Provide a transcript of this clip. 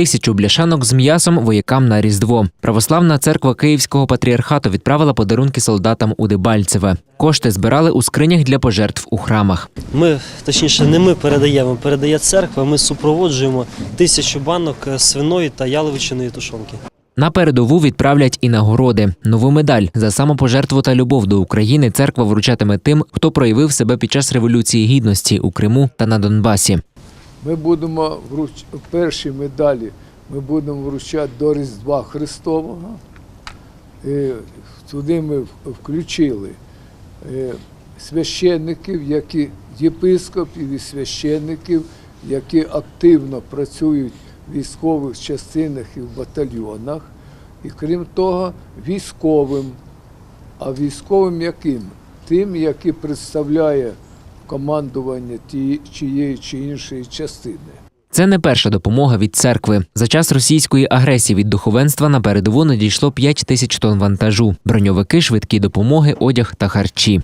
тисячу бляшанок з м'ясом воякам на Різдво. Православна церква Київського патріархату відправила подарунки солдатам у Дебальцеве. Кошти збирали у скринях для пожертв у храмах. Ми, точніше, не ми передаємо, передає церква. Ми супроводжуємо тисячу банок свиної та яловичиної тушонки. На передову відправлять і нагороди. Нову медаль за самопожертву та любов до України церква вручатиме тим, хто проявив себе під час революції гідності у Криму та на Донбасі. Ми будемо вруч... перші медалі ми будемо вручати до Різдва Христового. І туди ми включили е, священників, які єпископів і священників, які активно працюють в військових частинах і в батальйонах. І крім того, військовим. А військовим яким? Тим, який представляє командування тієї чи іншої частини. Це не перша допомога від церкви. За час російської агресії від духовенства на передову надійшло 5 тисяч тонн вантажу, броньовики, швидкі допомоги, одяг та харчі.